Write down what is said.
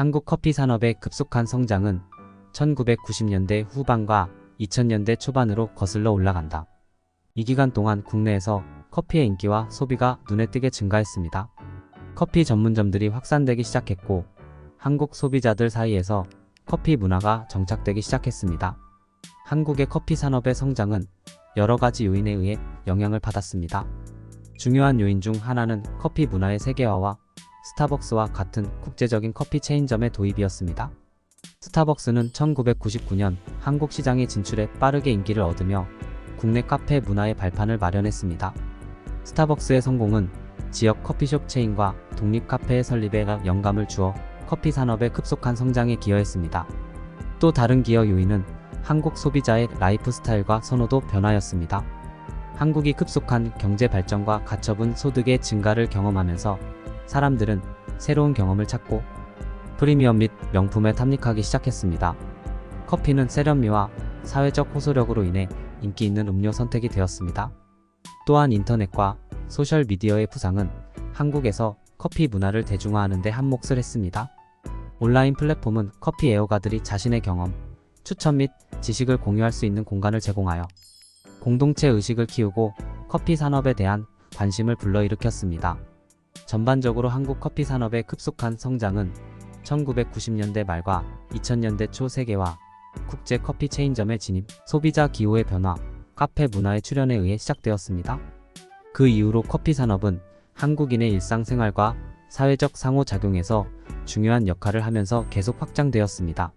한국 커피 산업의 급속한 성장은 1990년대 후반과 2000년대 초반으로 거슬러 올라간다. 이 기간 동안 국내에서 커피의 인기와 소비가 눈에 띄게 증가했습니다. 커피 전문점들이 확산되기 시작했고 한국 소비자들 사이에서 커피 문화가 정착되기 시작했습니다. 한국의 커피 산업의 성장은 여러 가지 요인에 의해 영향을 받았습니다. 중요한 요인 중 하나는 커피 문화의 세계화와 스타벅스와 같은 국제적인 커피 체인점의 도입이었습니다. 스타벅스는 1999년 한국 시장에 진출해 빠르게 인기를 얻으며 국내 카페 문화의 발판을 마련했습니다. 스타벅스의 성공은 지역 커피숍 체인과 독립 카페의 설립에 영감을 주어 커피 산업의 급속한 성장에 기여했습니다. 또 다른 기여 요인은 한국 소비자의 라이프 스타일과 선호도 변화였습니다. 한국이 급속한 경제 발전과 가처분 소득의 증가를 경험하면서 사람들은 새로운 경험을 찾고 프리미엄 및 명품에 탐닉하기 시작했습니다. 커피는 세련미와 사회적 호소력으로 인해 인기 있는 음료 선택이 되었습니다. 또한 인터넷과 소셜 미디어의 부상은 한국에서 커피 문화를 대중화하는 데 한몫을 했습니다. 온라인 플랫폼은 커피 애호가들이 자신의 경험, 추천 및 지식을 공유할 수 있는 공간을 제공하여 공동체 의식을 키우고 커피 산업에 대한 관심을 불러일으켰습니다. 전반적으로 한국 커피 산업의 급속한 성장은 1990년대 말과 2000년대 초 세계화, 국제 커피 체인점의 진입, 소비자 기호의 변화, 카페 문화의 출현에 의해 시작되었습니다. 그 이후로 커피 산업은 한국인의 일상생활과 사회적 상호작용에서 중요한 역할을 하면서 계속 확장되었습니다.